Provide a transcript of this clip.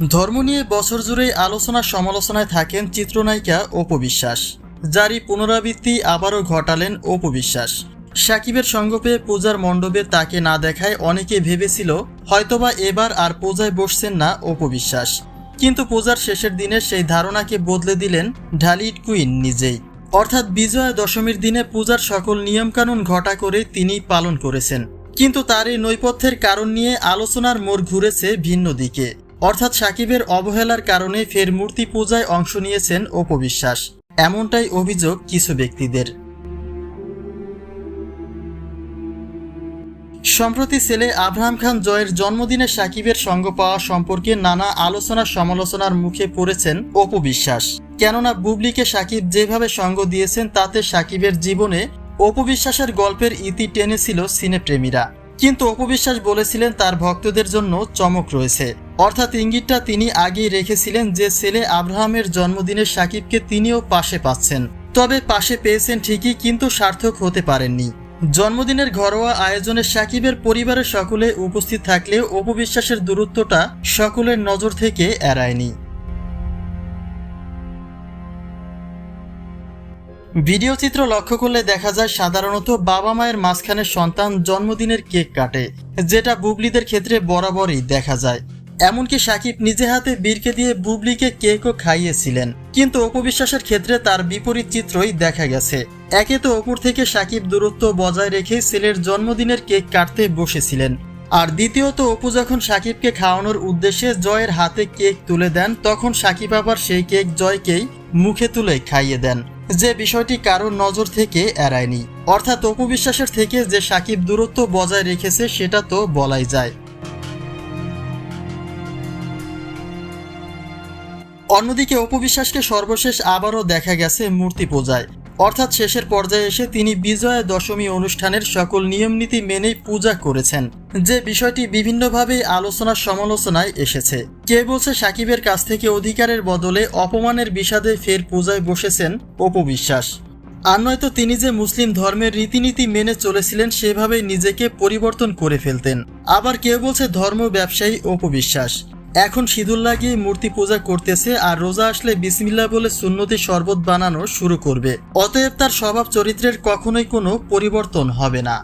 ধর্ম নিয়ে বছর জুড়েই আলোচনা সমালোচনায় থাকেন চিত্রনায়িকা অপবিশ্বাস যারই পুনরাবৃত্তি আবারও ঘটালেন অপবিশ্বাস সাকিবের সঙ্গ পেয়ে পূজার মণ্ডপে তাকে না দেখায় অনেকে ভেবেছিল, হয়তোবা এবার আর পূজায় বসছেন না অপবিশ্বাস কিন্তু পূজার শেষের দিনে সেই ধারণাকে বদলে দিলেন ঢালিড কুইন নিজেই। অর্থাৎ বিজয়া দশমীর দিনে পূজার সকল নিয়মকানুন ঘটা করে তিনি পালন করেছেন। কিন্তু তার এই নৈপথ্যের কারণ নিয়ে আলোচনার মোড় ঘুরেছে ভিন্ন দিকে। অর্থাৎ সাকিবের অবহেলার কারণে ফের মূর্তি পূজায় অংশ নিয়েছেন অপবিশ্বাস এমনটাই অভিযোগ কিছু ব্যক্তিদের। সম্প্রতি ছেলে আব্রাহাম খান জয়ের জন্মদিনে সাকিবের সঙ্গ পাওয়া সম্পর্কে নানা আলোচনা সমালোচনার মুখে পড়েছেন অপু বিশ্বাস। কেননা বুবলিকে সাকিব যেভাবে সঙ্গ দিয়েছেন তাতে সাকিবের জীবনে অপু বিশ্বাসের গল্পের ইতি টেনেছিল সিনেপ্রেমীরা। কিন্তু অপবিশ্বাস বলেছিলেন তার ভক্তদের জন্য চমক রয়েছে। অর্থাৎ ইঙ্গিতটা তিনি আগেই রেখেছিলেন যে ছেলে আব্রাহামের জন্মদিনে সাকিবকে তিনিও পাশে পাচ্ছেন। তবে পাশে পেয়েছেন ঠিকই কিন্তু সার্থক হতে পারেননি। জন্মদিনের ঘরোয়া আয়োজনে সাকিবের পরিবারের সকলে উপস্থিত থাকলেও অপবিশ্বাসের দূরত্বটা সকলের নজর থেকে এড়ায়নি। ভিডিও চিত্র লক্ষ্য করলে দেখা যায় সাধারণত বাবা মায়ের মাঝখানে সন্তান জন্মদিনের কেক কাটে, যেটা বুবলিদের ক্ষেত্রে বরাবরই দেখা যায়। এমনকি সাকিব নিজে হাতে বীরকে দিয়ে বুবলিকে কেকও খাইয়েছিলেন। কিন্তু অপবিশ্বাসের ক্ষেত্রে তার বিপরীত চিত্রই দেখা গেছে। একে তো অপুর থেকে সাকিব দূরত্ব বজায় রেখে ছেলের জন্মদিনের কেক কাটতে বসেছিলেন। আর দ্বিতীয়ত, অপু যখন সাকিবকে খাওয়ানোর উদ্দেশ্যে জয়ের হাতে কেক তুলে দেন, তখন সাকিব আবার সেই কেক জয়কেই মুখে তুলে খাইয়ে দেন। যে বিষয়টি কারোর নজর থেকে এড়ায়নি। অর্থাৎ অপু বিশ্বাসের থেকে যে সাকিব দূরত্ব বজায় রেখেছে, সেটা তো বলাই যায়। অন্যদিকে অপবিশ্বাসকে সর্বশেষ আবারও দেখা গেছে মূর্তি পূজায়। অর্থাৎ শেষের পর্যায়ে এসে তিনি বিজয়া দশমী অনুষ্ঠানের সকল নিয়মনীতি মেনেই পূজা করেছেন, যে বিষয়টি বিভিন্নভাবে আলোচনার সমালোচনায় এসেছে। কে বলছে সাকিবের কাছ থেকে অধিকারের বদলে অপমানের বিষাদে ফের পূজায় বসেছেন অপবিশ্বাস? আর নয়তো তিনি যে মুসলিম ধর্মের রীতিনীতি মেনে চলেছিলেন সেভাবেই নিজেকে পরিবর্তন করে ফেলতেন। আবার কেউ বলছে ধর্ম ব্যবসায়ী অপবিশ্বাস। এখন সিঁদুর গিয়ে মূর্তি পূজা করতেছে আর রোজা আসলে বিসমিল্লা বলে সুন্নতি শরবত বানানো শুরু করবে। অতএব তার স্বভাব চরিত্রের কখনোই কোনো পরিবর্তন হবে না।